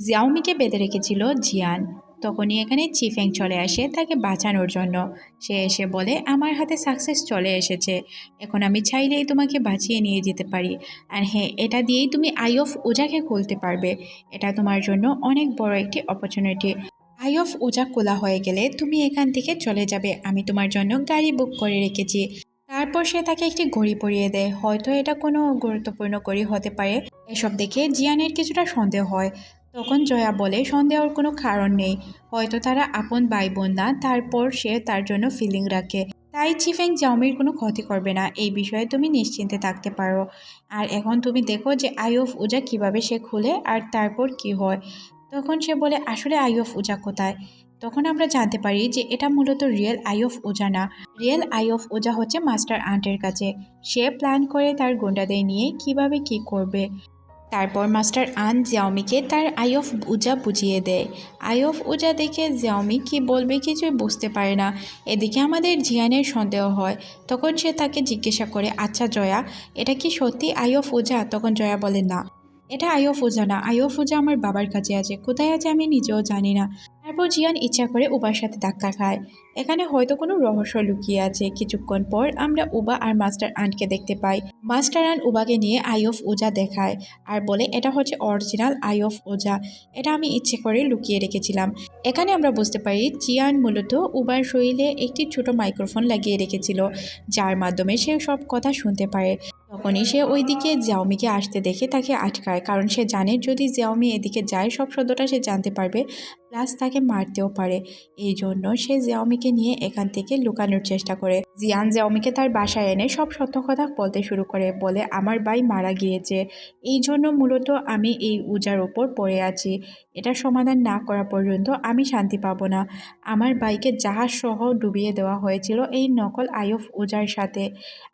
জিয়াওমিকে বেঁধে রেখেছিল জিয়ান। তখনই এখানে চিফেং চলে আসে তাকে বাঁচানোর জন্য। সে এসে বলে, আমার হাতে সাকসেস চলে এসেছে। এখন আমি চাইলেই তোমাকে বাঁচিয়ে নিয়ে যেতে পারি। আর হ্যাঁ এটা দিয়েই তুমি আই অফ ওজাকে খুলতে পারবে। এটা তোমার জন্য অনেক বড় একটি অপরচুনিটি আই অফ ওজা খোলা হয়ে গেলে তুমি এখান থেকে চলে যাবে। আমি তোমার জন্য গাড়ি বুক করে রেখেছি। তারপর সে তাকে একটি ঘড়ি পরিয়ে দেয়। হয়তো এটা কোনো গুরুত্বপূর্ণ ঘড়ি হতে পারে। এসব দেখে জিয়ানের কিছুটা সন্দেহ হয়। তখন জয়া বলে সন্দেহর কোনো কারণ নেই। হয়তো তারা আপন ভাই বোন না, তারপর সে তার জন্য ফিলিং রাখে। তাই চিফেং জাউমির কোনো ক্ষতি করবে না। এই বিষয়ে তুমি নিশ্চিন্তে থাকতে পারো। আর এখন তুমি দেখো যে আই অফ উজা কীভাবে সে খুলে আর তারপর কি হয়। তখন সে বলে, আসলে আই অফ উজা কোথায়? তখন আমরা জানতে পারি যে এটা মূলত রিয়েল আই অফ ওজা না। রিয়েল আই অফ ওজা হচ্ছে মাস্টার আন্টের কাছে। সে প্ল্যান করে তার গুন্ডাদের নিয়ে কীভাবে কি করবে। তারপর মাস্টার আন জিয়াওমিকে তার আই অফ উজা বুঝিয়ে দেয়। আই অফ উজা দেখে জিয়াওমি কি বলবে কিছুই বুঝতে পারে না। এদিকে আমাদের জিয়ানের সন্দেহ হয়। তখন সে তাকে জিজ্ঞাসা করে আচ্ছা জয়া, এটা কি সত্যি আই অফ উজা? তখন জয়া বলে, না, এটা আই অফ উজা না। আই অফ উজা আমার বাবার কাছে আছে। কোথায় আছে আমি নিজেও জানি না। তারপর জিয়ান ইচ্ছা করে উবার সাথে ধাক্কা খায়। এখানে হয়তো কোনো রহস্য লুকিয়ে আছে। কিছুক্ষণ পর আমরা উবা আর মাস্টার আন্টকে দেখতে পাই। মাস্টার আন উবাকে নিয়ে আই অফ ওজা দেখায় আর বলে, এটা হচ্ছে অরিজিনাল আই অফ ওজা। এটা আমি ইচ্ছে করে লুকিয়ে রেখেছিলাম। এখানে আমরা বুঝতে পারি, জিয়ান মূলত উবার শরীরে একটি ছোট মাইক্রোফোন লাগিয়ে রেখেছিল, যার মাধ্যমে সে সব কথা শুনতে পারে। তখনই সে ওইদিকে জিয়াওমিকে আসতে দেখে তাকে আটকায়, কারণ সে জানে যদি জিয়াওমি এদিকে যায়, সব শব্দটা সে জানতে পারবে। প্লাস তাকে মারতেও পারে। এই জন্য সে জিয়াওমিকে নিয়ে এখান থেকে লুকানোর চেষ্টা করে। জিয়ান জিয়াওমিকে তার বাসায় এনে সব সত্য কথা বলতে শুরু করে, বলে, আমার ভাই মারা গিয়েছে। এই জন্য মূলত আমি এই উজার ওপর পড়ে আছি। এটা সমাধান না করা পর্যন্ত আমি শান্তি পাবো না। আমার বাইকে জাহাজ সহ ডুবিয়ে দেওয়া হয়েছিল এই নকল আইফ উজার সাথে।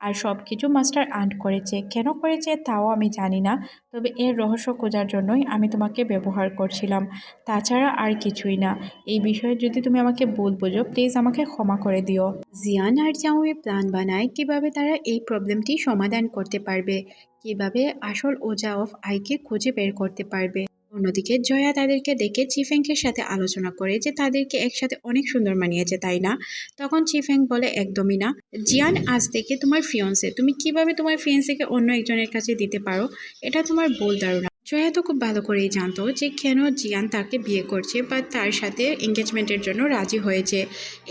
আর সব কিছু মাস্টার আন্ট করেছে। কেন করেছে তাও আমি জানি না। তবে এর রহস্য খোঁজার জন্যই আমি তোমাকে ব্যবহার করছিলাম। তাছাড়া আর কিছুই না। এই বিষয়ে যদি তুমি আমাকে ভুল বোঝো প্লিজ আমাকে ক্ষমা করে দিও। জিয়ান আর জাউয়ে প্ল্যান বানায় কীভাবে তারা এই প্রবলেমটি সমাধান করতে পারবে, কীভাবে আসল ওজা অফ আইকে খুঁজে বের করতে পারবে। অন্যদিকে জয়া তাদেরকে দেখে চিফেংকের সাথে আলোচনা করে যে তাদেরকে একসাথে অনেক সুন্দর মানিয়েছে, তাই না? তখন চিফেং বলে, একদমই না। জিয়ান, আজ থেকে তোমার ফিয়ন্সে, তুমি কীভাবে তোমার ফিয়ন্সেকে অন্য একজনের কাছে দিতে পারো? এটা তোমার ভুল ধারণা জয়া তো খুব ভালো করেই জানতো যে কেন জিয়ান তাকে বিয়ে করছে বা তার সাথে এঙ্গেজমেন্টের জন্য রাজি হয়েছে।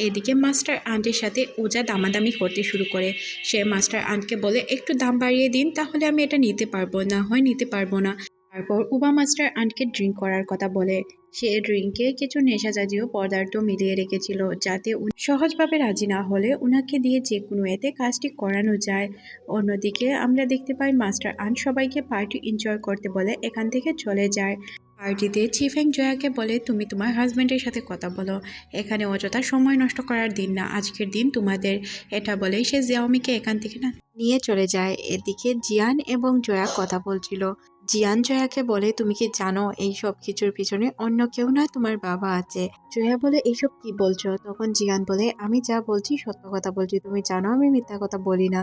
এদিকে মাস্টার আন্টের সাথে ওজা দামাদামি করতে শুরু করে। সে মাস্টার আন্টকে বলে, একটু দাম বাড়িয়ে দিন, তাহলে আমি এটা নিতে পারব না, হয় নিতে পারব না। তারপর উবা মাস্টার আন্টকে ড্রিঙ্ক করার কথা বলে। সে ড্রিঙ্কে কিছু নেশা জাতীয় পদার্থ মিলিয়ে রেখেছিল যাতে সহজভাবে রাজি না হলে ওনাকে দিয়ে যে কোনো এতে কাজটি করানো যায়। অন্যদিকে আমরা দেখতে পাই মাস্টার আন্ট সবাইকে পার্টি এনজয় করতে বলে এখান থেকে চলে যায়। পার্টিতে চিফেং জয়াকে বলে, তুমি তোমার হাজব্যান্ডের সাথে কথা বলো। এখানে অযথা সময় নষ্ট করার দিন না, আজকের দিন তোমাদের। এটা বলেই সে জিয়াওমিকে এখান থেকে না নিয়ে চলে যায়। এদিকে জিয়ান এবং জয়া কথা বলছিল। জিয়ান জয়াকে বলে, তুমি কি জানো এই সব কিছুর পিছনে অন্য কেউ না তোমার বাবা আছে? জয়া বলে, এইসব কি বলছো? তখন জিয়ান বলে, আমি যা বলছি সত্য কথা বলছি, তুমি জানো আমি মিথ্যা কথা বলি না।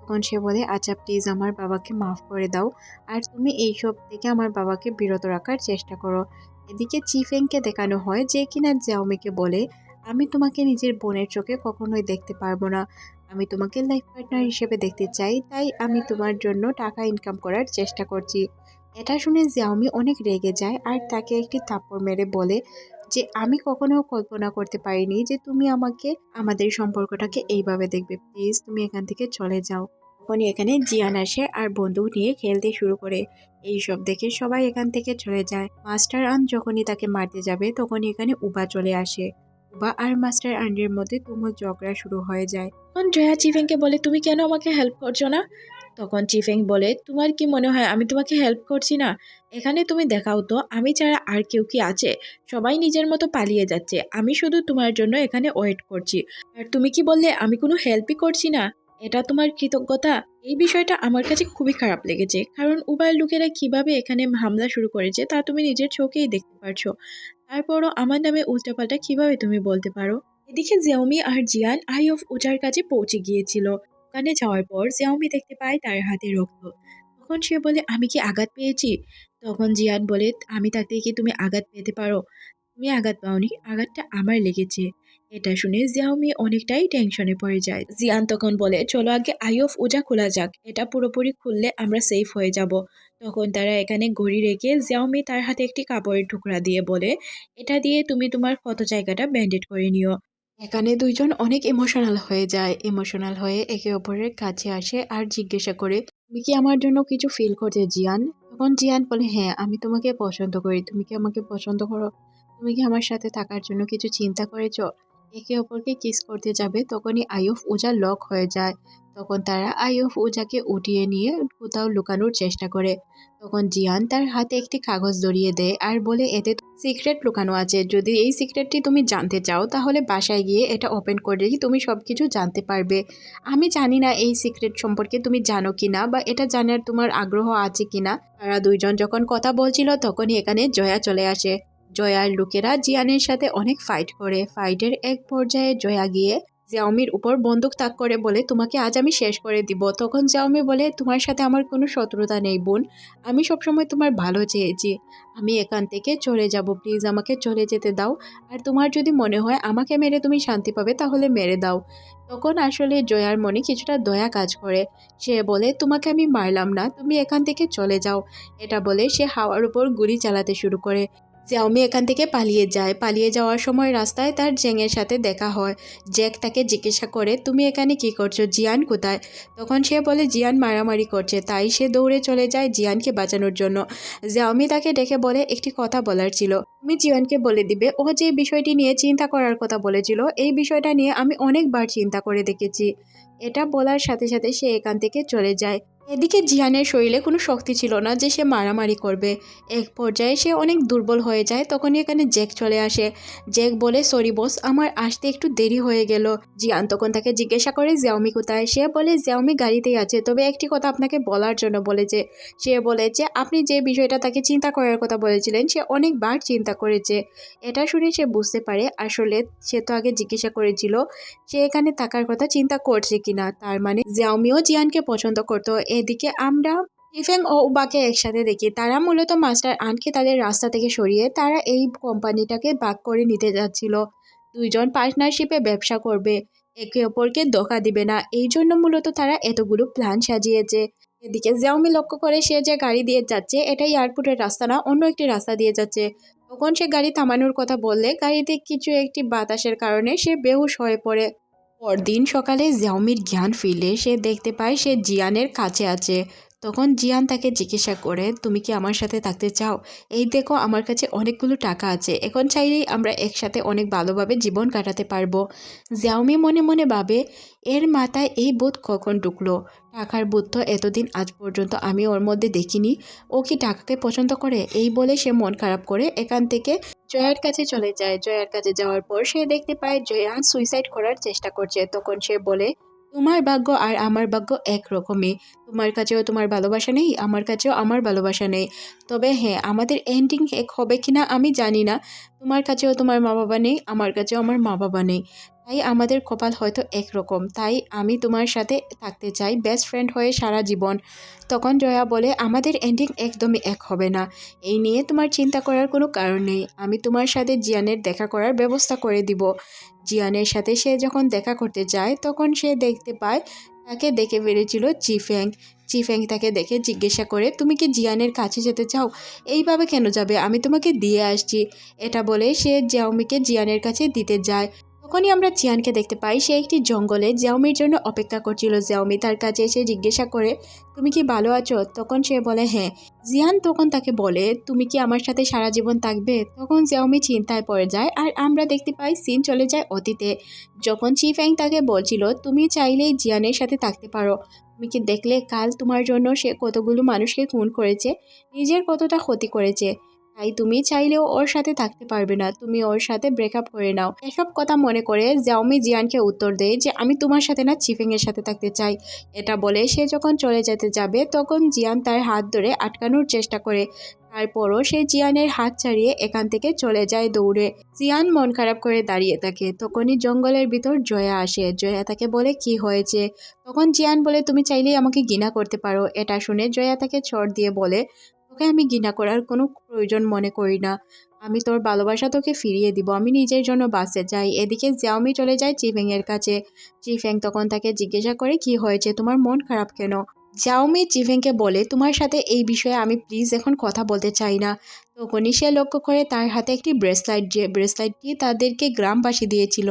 তখন সে বলে আচ্ছা প্লিজ আমার বাবাকে মাফ করে দাও, আর তুমি এইসব থেকে আমার বাবাকে বিরত রাখার চেষ্টা করো। এদিকে চিফেংকে দেখানো হয় যে কিনা জাওমিকে বলে, আমি তোমাকে নিজের বোনের চোখে কখনোই দেখতে পারব না। আমি তোমাকে লাইফ পার্টনার হিসেবে দেখতে চাই, তাই আমি তোমার জন্য টাকা ইনকাম করার চেষ্টা করছি। এটা শুনে জিয়াওমি অনেক রেগে যায় আর তাকে একটি থাপ্পড় মেরে বলে যে, আমি কখনো কল্পনা করতে পারিনি যে তুমি আমাকে, আমাদের সম্পর্কটাকে এইভাবে দেখবে। প্লিজ, তুমি এখান থেকে চলে যাও। তখনই এখানে জিয়ান আসে আর বন্দুক নিয়ে খেলতে শুরু করে। এই সব দেখে সবাই এখান থেকে চলে যায়। মাস্টার আন যখনই তাকে মারতে যাবে, তখনই এখানে উবা চলে আসে। উবা আর মাস্টার আন্ডের মধ্যে তুমুল ঝগড়া শুরু হয়ে যায়। তখন জয়া চিফেংকে বলে, তুমি কেন আমাকে হেল্প করছ না? তখন চিফেং বলে, তোমার কি মনে হয় আমি তোমাকে হেল্প করছি না? এখানে তুমি দেখাও তো, আমি ছাড়া আর কেউ কি আছে? সবাই নিজের মতো পালিয়ে যাচ্ছে। আমি শুধু তোমার জন্য এখানে ওয়েট করছি। আর তুমি কি বললে, আমি কোনো হেল্পই করছি না? এটা তোমার কৃতজ্ঞতা? এই বিষয়টা আমার কাছে খুবই খারাপ লেগেছে। কারণ উবায়ের লোকেরা কীভাবে এখানে হামলা শুরু করেছে, তা তুমি নিজের চোখেই দেখতে পারছ। তারপরও আমার নামে উল্টাপাল্টা কীভাবে তুমি বলতে পারো? এদিকে জিয়াওমি আর জিয়ান আই অফ ওটার কাছে পৌঁছে গিয়েছিল। ওখানে যাওয়ার পর জিয়াওমি দেখতে পায় তার হাতে রক্ত। তখন সে বলে, আমি কি আঘাত পেয়েছি? তখন জিয়ান বলে, আমি তাতে কি তুমি আঘাত পেতে পারো? তুমি আঘাত পাওনি, আঘাতটা আমার লেগেছে। এটা শুনে জিয়াওমি অনেকটাই টেনশনে পড়ে যায়। জিয়ান তখন বলে, চলো আগে আই অফ ওজা খোলা যাক, এটা পুরোপুরি খুললে আমরা সেফ হয়ে যাব। তখন তারা এখানে ঘড়ি রেখে জিয়াওমি তার হাতে একটি কাপড়ের টুকরা দিয়ে বলে, এটা দিয়ে তুমি তোমার ক্ষত জায়গাটা ব্যান্ডেড করে নিও? এখানে দুইজন অনেক ইমোশনাল হয়ে যায়। ইমোশনাল হয়ে একে অপরের কাছে আসে আর জিজ্ঞাসা করে, তুমি কি আমার জন্য কিছু ফিল করছে জিয়ান? তখন জিয়ান বলে হ্যাঁ আমি তোমাকে পছন্দ করি। তুমি কি আমাকে পছন্দ করো? তুমি কি আমার সাথে থাকার জন্য কিছু চিন্তা করেছ? একে অপরকে কিস করতে যাবে, তখনই আইয়ুফ উজা লক হয়ে যায়। তখন তারা আইয়ুফ উজাকে উঠিয়ে নিয়ে কোথাও লুকানোর চেষ্টা করে। তখন জিয়ান তার হাতে একটি কাগজ ধরিয়ে দেয় আর বলে, এতে সিক্রেট লুকানো আছে। যদি এই সিক্রেটটি তুমি জানতে চাও, তাহলে বাসায় গিয়ে এটা ওপেন করলেই তুমি সব কিছু জানতে পারবে। আমি জানি না এই সিক্রেট সম্পর্কে তুমি জানো কি না বা এটা জানার তোমার আগ্রহ আছে কি না তারা দুইজন যখন কথা বলছিল, তখনই এখানে জয়া চলে আসে। জয়ার লোকেরা জিয়ানের সাথে অনেক ফাইট করে। ফাইটের এক পর্যায়ে জয়া গিয়ে জিয়াওমির উপর বন্দুক তাক করে বলে, তোমাকে আজ আমি শেষ করে দিব। তখন জিয়াওমি বলে, তোমার সাথে আমার কোনো শত্রুতা নেই বোন। আমি সবসময় তোমার ভালো চেয়েছি। আমি এখান থেকে চলে যাব। প্লিজ আমাকে চলে যেতে দাও। আর তোমার যদি মনে হয় আমাকে মেরে তুমি শান্তি পাবে, তাহলে মেরে দাও। তখন আসলে জয়ার মনে কিছুটা দয়া কাজ করে। সে বলে, তোমাকে আমি মারলাম না। তুমি এখান থেকে চলে যাও। এটা বলে সে হাওয়ার উপর গুলি চালাতে শুরু করে। জিয়াওমি এখান থেকে পালিয়ে যায় পালিয়ে যাওয়ার সময় রাস্তায় তার জেংয়ের সাথে দেখা হয়। জ্যাক তাকে জিজ্ঞাসা করে, তুমি এখানে কি করছ? জিয়ান কোথায়? তখন সে বলে, জিয়ান মারামারি করছে। তাই সে দৌড়ে চলে যায় জিয়ানকে বাঁচানোর জন্য। জিয়াওমি তাকে ডেকে বলে, একটি কথা বলার ছিল। তুমি জিয়ানকে বলে দিবে। ও যে বিষয়টি নিয়ে চিন্তা করার কথা বলেছিল, এই বিষয়টা নিয়ে আমি অনেকবার চিন্তা করে দেখেছি। এটা বলার সাথে সাথে সে এখান থেকে চলে যায়। এদিকে জিয়ানের শরীরে কোনো শক্তি ছিল না যে সে মারামারি করবে। এক পর্যায়ে সে অনেক দুর্বল হয়ে যায়, তখনই এখানে জ্যাক চলে আসে। জ্যাক বলে, সরি বস, আমার আসতে একটু দেরি হয়ে গেল। জিয়ান তখন তাকে জিজ্ঞাসা করে, জিয়াওমি কোথায়? সে বলে, জিয়াওমি গাড়িতেই আছে। তবে একটি কথা আপনাকে বলার জন্য বলেছে। সে বলে যে আপনি যে বিষয়টা তাকে চিন্তা করার কথা বলেছিলেন, সে অনেকবার চিন্তা করেছে। এটা শুনে সে বুঝতে পারে, আসলে সে তো আগে জিজ্ঞাসা করেছিল, সে এখানে থাকার কথা চিন্তা করছে কিনা। তার মানে জিয়াওমিও জিয়ানকে পছন্দ করতো। এদিকে আমরা টিফেং ও উবাকে একসাথে দেখি। তারা মূলত মাস্টার আনকে তাদের রাস্তা থেকে সরিয়ে তারা এই কোম্পানিটাকে বাক করে নিতে যাচ্ছিল। দুইজন পার্টনারশিপে ব্যবসা করবে, একে অপরকে ধোকা দিবে না। এই জন্য মূলত তারা এতগুলো প্ল্যান সাজিয়েছে। এদিকে জিয়াওমি লক্ষ্য করে সে যে গাড়ি দিয়ে যাচ্ছে এটা এয়ারপোর্টের রাস্তা না, অন্য একটি রাস্তা দিয়ে যাচ্ছে। তখন সে গাড়ি থামানোর কথা বললে, গাড়িতে কিছু একটি বাতাসের কারণে সে বেহুশ হয়ে পড়ে। পরদিন সকালে জাওমির জ্ঞান ফিরলে সে দেখতে পায় সে জিয়ানের কাছে আছে। তখন জিয়ান তাকে জিজ্ঞাসা করে, তুমি কি আমার সাথে থাকতে চাও? এই দেখো, আমার কাছে অনেকগুলো টাকা আছে। এখন চাইলেই আমরা একসাথে অনেক ভালোভাবে জীবন কাটাতে পারব। জিয়াওমি মনে মনে ভাবে, এর মাথায় এই বোধ কখন ঢুকলো? টাকার বোধ তো এতদিন আজ পর্যন্ত আমি ওর মধ্যে দেখিনি। ও কি টাকাকে পছন্দ করে? এই বলে সে মন খারাপ করে এখান থেকে জয়ার কাছে চলে যায়। জয়ার কাছে যাওয়ার পর সে দেখতে পায় জয়া সুইসাইড করার চেষ্টা করছে। তখন সে বলে তোমার ভাগ্য আর আমার ভাগ্য একরকমই তোমার কাছেও তোমার ভালোবাসা নেই, আমার কাছেও আমার ভালোবাসা নেই। তবে হ্যাঁ আমাদের এন্ডিং এক হবে কি না আমি জানি না। তোমার কাছেও তোমার মা বাবা নেই, আমার কাছেও আমার মা বাবা নেই। তাই আমাদের কপাল হয়তো একরকম তাই আমি তোমার সাথে থাকতে চাই বেস্ট ফ্রেন্ড হয়ে সারা জীবন। তখন জয়া বলে, আমাদের এন্ডিং একদমই এক হবে না। এই নিয়ে তোমার চিন্তা করার কোনো কারণ নেই। আমি তোমার সাথে জিয়ানের দেখা করার ব্যবস্থা করে দিব। জিয়ানের সাথে সে যখন দেখা করতে যায়, তখন সে দেখতে পায় তাকে দেখে বেড়েছিল চিফ্যাং চিফ্যাং তাকে দেখে জিজ্ঞাসা করে, তুমি কি জিয়ানের কাছে যেতে চাও? এইভাবে কেন যাবে? আমি তোমাকে দিয়ে আসছি। এটা বলে সে জিয়াউমিকে জিয়ানের কাছে দিতে যায়। তখনই আমরা জিয়ানকে দেখতে পাই, সে একটি জঙ্গলে জিয়াওমির জন্য অপেক্ষা করছিল। জিয়াওমি তার কাছে এসে জিজ্ঞাসা করে, তুমি কি ভালো আছো? তখন সে বলে হ্যাঁ। জিয়ান তখন তাকে বলে, তুমি কি আমার সাথে সারা জীবন থাকবে? তখন জিয়াওমি চিন্তায় পড়ে যায় আর আমরা দেখতে পাই সিন চলে যায় অতীতে। যখন চিফ্যাং তাকে বলছিল, তুমি চাইলেই জিয়ানের সাথে থাকতে পারো। তুমি কি দেখলে কাল তোমার জন্য সে কতগুলো মানুষকে খুন করেছে? নিজের কতটা ক্ষতি করেছে? তাই তুমি চাইলেও ওর সাথে থাকতে পারবে না। তুমি ওর সাথে ব্রেকআপ করে নাও। এসব কথা মনে করে জাওমি জিয়ানকে উত্তর দেয় যে, আমি তোমার সাথে না চিফিং এর সাথে থাকতে চাই। এটা বলে সে যখন চলে যেতে যাবে, তখন জিয়ান তার হাত ধরে আটকানোর চেষ্টা করে। তারপরও সে জিয়ানের হাত ছাড়িয়ে এখান থেকে চলে যায় দৌড়ে। জিয়ান মন খারাপ করে দাঁড়িয়ে থাকে। তখনই জঙ্গলের ভিতর জয়া আসে। জয়া তাকে বলে, কি হয়েছে? তখন জিয়ান বলে, তুমি চাইলেই আমাকে ঘৃণা করতে পারো। এটা শুনে জয়া তাকে চড় দিয়ে বলে তোকে আমি ঘৃণা করার কোনো প্রয়োজন মনে করি না। আমি তোর ভালোবাসা তোকে ফিরিয়ে দিব। আমি নিজের জন্য বাসে যাই এদিকে জ্যাওমি চলে যায় চিফেংয়ের কাছে। চিফেং তখন তাকে জিজ্ঞাসা করে, কি হয়েছে? তোমার মন খারাপ কেন? জাওমি চিফেংকে বলে, তোমার সাথে এই বিষয়ে আমি প্লিজ এখন কথা বলতে চাই না। তখনই সে লক্ষ্য করে তার হাতে একটি ব্রেসলাইট যে ব্রেসলাইটটি তাদেরকে গ্রামবাসী দিয়েছিল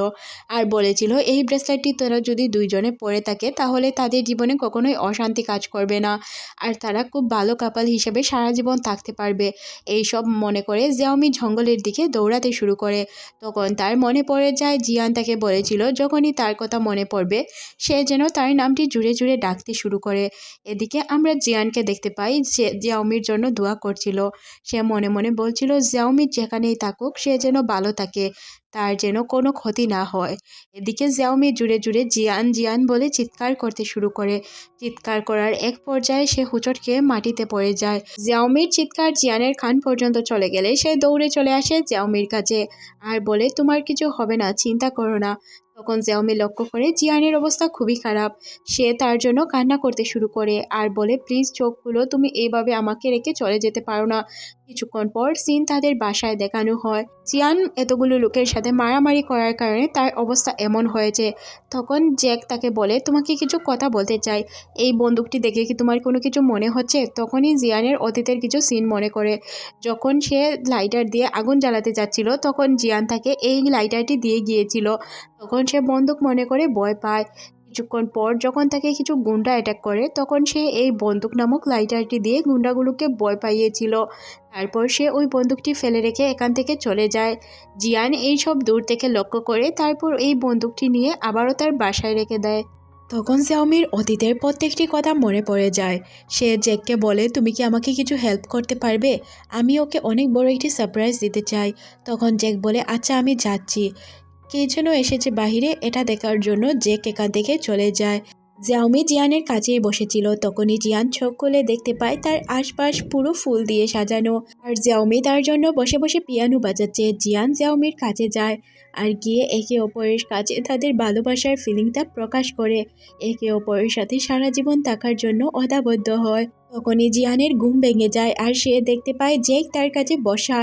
আর বলেছিল, এই ব্রেসলাইটটি তারা যদি দুইজনে পরে থাকে, তাহলে তাদের জীবনে কখনোই অশান্তি কাজ করবে না। আর তারা খুব ভালো কাপাল হিসেবে সারা জীবন থাকতে পারবে। এই সব মনে করে জিয়াওমি জঙ্গলের দিকে দৌড়াতে শুরু করে। তখন তার মনে পড়ে যায়, জিয়ান তাকে বলেছিল, যখনই তার কথা মনে পড়বে, সে যেন তার নামটি জুড়ে জুড়ে ডাকতে শুরু করে। এদিকে আমরা জিয়ানকে দেখতে পাই যে জিয়াওমির জন্য দোয়া করছিল। সে মনে মনে বলছিল জিয়াওমি যেখানেই থাকুক সে যেন ভালো থাকে। তার যেন কোনো ক্ষতি না হয়। এদিকে জিয়াওমি জুড়ে জুড়ে জিয়ান জিয়ান বলে চিৎকার করতে শুরু করে। চিৎকার করার এক পর্যায়ে সে হুচট খেয়ে মাটিতে পড়ে যায়। জিয়াওমির চিৎকার জিয়ানের খান পর্যন্ত চলে গেলে সে দৌড়ে চলে আসে জিয়াওমির কাছে। আর বলে, তোমার কিছু হবে না, চিন্তা করো না। তখন জিয়াওমি লক্ষ্য করে জিয়ানের অবস্থা খুবই খারাপ। সে তার জন্য কান্না করতে শুরু করে আর বলে, প্লিজ চোখগুলো তুমি এইভাবে আমাকে রেখে চলে যেতে পারো না। কিছুক্ষণ পর সিন তাদের বাসায় দেখানো হয়। জিয়ান এতগুলো লোকের সাথে মারামারি করার কারণে তার অবস্থা এমন হয়েছে। তখন জ্যাক তাকে বলে, তোমাকে কিছু কথা বলতে চাই। এই বন্দুকটি দেখে কি তোমার কোনো কিছু মনে হচ্ছে? তখনই জিয়ানের অতীতের কিছু সিন মনে করে। যখন সে লাইটার দিয়ে আগুন জ্বালাতে যাচ্ছিল, তখন জিয়ান তাকে এই লাইটারটি দিয়ে গিয়েছিল। তখন সে বন্দুক মনে করে ভয় পায়। কিছুক্ষণ পর যখন তাকে কিছু গুন্ডা অ্যাটাক করে, তখন সে এই বন্দুক নামক লাইটারটি দিয়ে গুন্ডাগুলোকে ভয় পাইয়েছিল। তারপর সে ওই বন্দুকটি ফেলে রেখে এখান থেকে চলে যায়। জিয়ান এই সব দূর থেকে লক্ষ্য করে তারপর এই বন্দুকটি নিয়ে আবারও তার বাসায় রেখে দেয়। তখন জাওমির অতীতের প্রত্যেকটি কথা মনে পড়ে যায়। সে জ্যাককে বলে, তুমি কি আমাকে কিছু হেল্প করতে পারবে? আমি ওকে অনেক বড় একটি সারপ্রাইজ দিতে চাই। তখন জ্যাক বলে আচ্ছা আমি যাচ্ছি। কে যেন এসেছে বাহিরে, এটা দেখার জন্য জ্যাক এখান দেখে চলে যায়। জিয়াওমি জিয়ানের কাছেই বসেছিল। তখনই জিয়ান চোখ খুলে দেখতে পায় তার আশপাশ পুরো ফুল দিয়ে সাজানো। আর জিয়াওমি তার জন্য বসে বসে পিয়ানো বাজাচ্ছে। জিয়ান জিয়াওমির কাছে যায় আর গিয়ে একে অপরের কাছে তাদের ভালোবাসার ফিলিংটা প্রকাশ করে। একে অপরের সাথে সারা জীবন থাকার জন্য অদাবদ্ধ হয়। তখনই জিয়ানের ঘুম ভেঙে যায় আর সে দেখতে পায় জেক তার কাছে বসা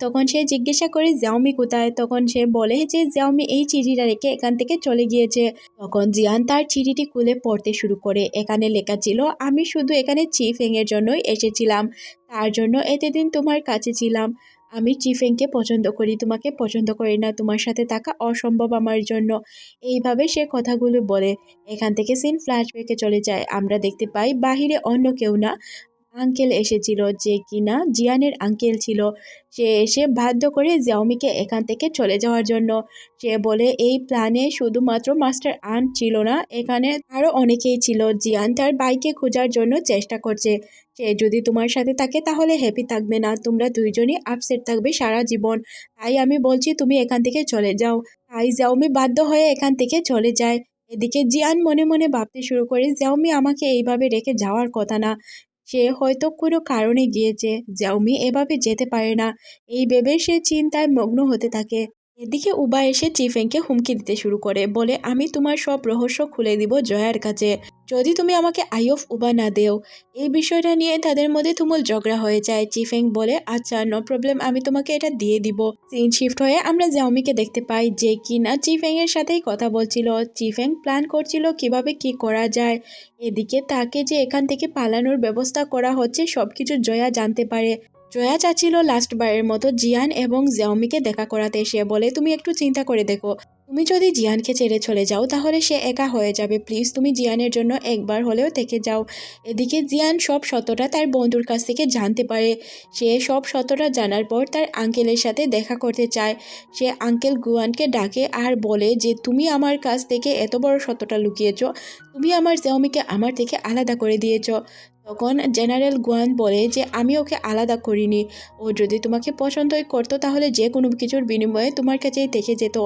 তখন সে জিজ্ঞাসা করে, জাওমি কোথায়? তখন সে বলে যে, জাওমি এই চিঠিটা রেখে এখান থেকে চলে গিয়েছে। তখন জিয়ান তার চিঠিটি খুলে পড়তে শুরু করে। এখানে লেখা ছিল, আমি শুধু এখানে চিফেংয়ের জন্যই এসেছিলাম। তার জন্য এতদিন তোমার কাছে ছিলাম। আমি চিফেংকে পছন্দ করি, তোমাকে পছন্দ করি না। তোমার সাথে থাকা অসম্ভব আমার জন্য। এইভাবে সে কথাগুলো বলে। এখান থেকে সিন ফ্ল্যাশব্যাকে চলে যায়। আমরা দেখতে পাই, বাহিরে অন্য কেউ না। আঙ্কেল এসেছিল যে কিনা জিয়ানের আঙ্কেল ছিল। সে এসে বাধ্য করে জিয়াওমিকে এখান থেকে চলে যাওয়ার জন্য। সে বলে, এই প্ল্যানে শুধুমাত্র মাস্টার আন্ট ছিল না, এখানে আরও অনেকেই ছিল। জিয়ান তার বাইকে খোঁজার জন্য চেষ্টা করছে। সে যদি তোমার সাথে থাকে তাহলে হ্যাপি থাকবে না। তোমরা দুইজনই আপসেট থাকবে সারা জীবন। তাই আমি বলছি, তুমি এখান থেকে চলে যাও। তাই জাওমি বাধ্য হয়ে এখান থেকে চলে যায়। এদিকে জিয়ান মনে মনে ভাবতে শুরু করে জাওমি আমাকে এইভাবে রেখে যাওয়ার কথা না। সে হয়তো কোনো কারণে গিয়েছে জাউমি এভাবে যেতে পারে না। এই ভেবে সে চিন্তায় মগ্ন হতে থাকে। এদিকে উবা এসে চিফেংকে হুমকি দিতে শুরু করে, বলে, আমি তোমার সব রহস্য খুলে দিব জয়ার কাছে। যদি তুমি আমাকে আই অফ উবা না দেও, এই বিষয়টা নিয়ে তাদের মধ্যে তুমুল ঝগড়া হয়ে যায়। চিফেং বলে আচ্ছা নো প্রবলেম, আমি তোমাকে এটা দিয়ে দিব। সিন শিফট হয়ে আমরা জাউমিকে দেখতে পাই যে কিনা চিফেং এর সাথেই কথা বলছিল। চিফেং প্ল্যান করছিল কীভাবে কি করা যায়। এদিকে তাকে যে এখান থেকে পালানোর ব্যবস্থা করা হচ্ছে সব কিছু জয়া জানতে পারে। জয়া চাচ্ছিল লাস্ট বারের মতো জিয়ান এবং জিয়াওমিকে দেখা করাতে। সে বলে, তুমি একটু চিন্তা করে দেখো। তুমি যদি জিয়ানকে ছেড়ে চলে যাও, তাহলে সে একা হয়ে যাবে। প্লিজ তুমি জিয়ানের জন্য একবার হলেও থেকে যাও। এদিকে জিয়ান সব সত্যটা তার বন্ধুর কাছ থেকে জানতে পারে। সে সব সত্যটা জানার পর তার আঙ্কেলের সাথে দেখা করতে চায়। সে আঙ্কেল গুয়ানকে ডাকে আর বলে যে, তুমি আমার কাছ থেকে এত বড় সত্যটা লুকিয়েছ। তুমি আমার জিয়াওমিকে আমার থেকে আলাদা করে দিয়েছ। তখন জেনারেল গুয়ান বলে যে, আমি ওকে আলাদা করিনি। ও যদি তোমাকে পছন্দই করতো, তাহলে যে কোনো কিছুর বিনিময়ে তোমার কাছেই দেখে যেত।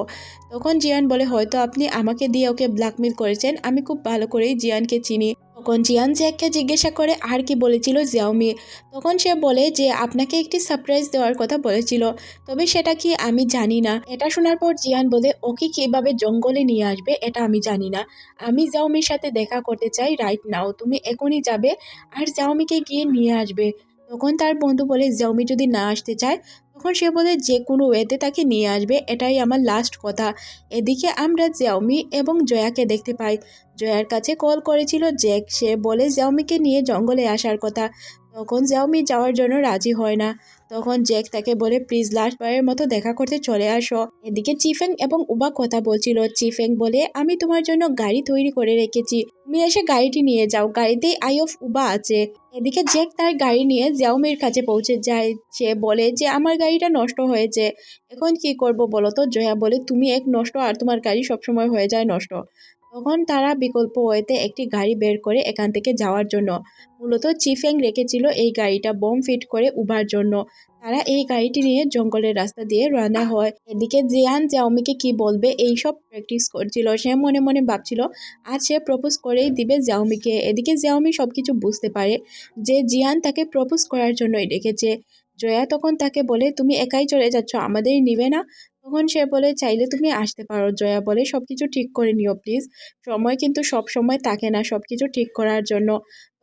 তখন জিয়ান বলে, হয়তো আপনি আমাকে দিয়ে ওকে ব্ল্যাকমেল করেছেন। আমি খুব ভালো করেই জিয়ানকে চিনি। তখন জিয়ান জ্যাককে জিজ্ঞাসা করে আর কি বলেছিল জিয়াওমি। তখন সে বলে যে, আপনাকে একটি সারপ্রাইজ দেওয়ার কথা বলেছিল, তবে সেটা কি আমি জানি না। এটা শোনার পর জিয়ান বলে, ওকে কীভাবে জঙ্গলে নিয়ে আসবে এটা আমি জানি না। আমি জাওমির সাথে দেখা করতে চাই রাইট নাও তুমি এখনই যাবে আর জাওমিকে গিয়ে নিয়ে আসবে। তখন তার বন্ধু বলে জাওমি যদি না আসতে চায় তখন সে বলে যে কোনো ওয়েতে তাকে নিয়ে আসবে, এটাই আমার লাস্ট কথা। এদিকে আমরা জ্যাওমি এবং জয়াকে দেখতে পাই। জয়ার কাছে কল করেছিল জ্যাক সে বলে জ্যাওমিকে নিয়ে জঙ্গলে আসার কথা। তখন জ্যাওমি যাওয়ার জন্য রাজি হয় না। তখন জ্যাক তাকে বলে, প্লিজ লাস্ট বারের মতো দেখা করতে চলে আসো। এদিকে চিফেং এবং উবা কথা বলছিল। চিফেং বলে, আমি তোমার জন্য গাড়ি তৈরি করে রেখেছি। তুমি এসে গাড়িটি নিয়ে যাও। গাড়িতেই আই অফ উবা আছে। এদিকে জ্যাক তার গাড়ি নিয়ে জাওমির কাছে পৌঁছে যায়। সে বলে যে, আমার গাড়িটা নষ্ট হয়েছে। এখন কি করব বলো তো? জয়া বলে, তুমি এক নষ্ট আর তোমার গাড়ি সবসময় হয়ে যায় নষ্ট। তখন তারা বিকল্প ওয়েতে একটি গাড়ি বের করে এখান থেকে যাওয়ার জন্য। মূলত চিফেং রেখেছিল এই গাড়িটা বোম ফিট করে উবার জন্য। তারা এই গাড়িটি নিয়ে জঙ্গলের রাস্তা দিয়ে রান্না হয়। এদিকে জিয়ান জাওমিকে কি বলবে এই সব প্র্যাকটিস করছিল, সে মনে মনে ভাবছিল, আজ সে প্রপোজ করেই দিবে জাওমিকে এদিকে জাওমি সব কিছু বুঝতে পারে যে জিয়ান তাকে প্রপোজ করার জন্যই রেখেছে। জয়া তখন তাকে বলে, তুমি একাই চলে যাচ্ছ আমাদের নিবে না? তখন সে বলে, চাইলে তুমি আসতে পারো, জয়া বলে। সব কিছু ঠিক করে নিও প্লিজ সময় কিন্তু সব সময় থাকে না সব কিছু ঠিক করার জন্য।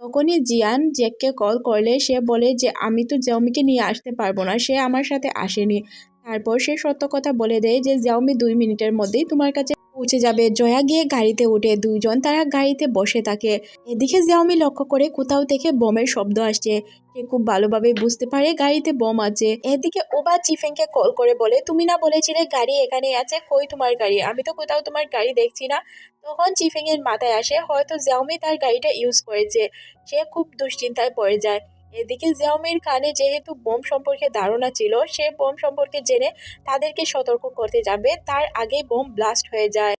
তখনই জিয়ান জ্যাককে কল করলে সে বলে যে, আমি তো জমিকে নিয়ে আসতে পারব না, সে আমার সাথে আসেনি। তারপর সে সত্য কথা বলে দেয় যে জাওমি দুই মিনিটের মধ্যেই তোমার কাছে পৌঁছে যাবে। জয়া গিয়ে গাড়িতে উঠে দুইজন তারা গাড়িতে বসে থাকে। এদিকে জাওমি লক্ষ্য করে কোথাও থেকে বোমের শব্দ আসছে। সে খুব ভালোভাবে বুঝতে পারে গাড়িতে বোম আছে। এদিকে ওবা চিফেংকে কল করে বলে, তুমি না বলেছিলে গাড়ি এখানে আছে? কই তোমার গাড়ি? আমি তো কোথাও তোমার গাড়ি দেখছি না। তখন চিফেং এর মাথায় আসে, হয়তো জাওমি তার গাড়িটা ইউজ করেছে। সে খুব দুশ্চিন্তায় পড়ে যায়। এদিকে জিয়াওমির কানে যেহেতু বোম সম্পর্কে ধারণা ছিল, সে বোম সম্পর্কে জেনে তাদেরকে সতর্ক করতে যাবে। তার আগে বোম ব্লাস্ট হয়ে যায়।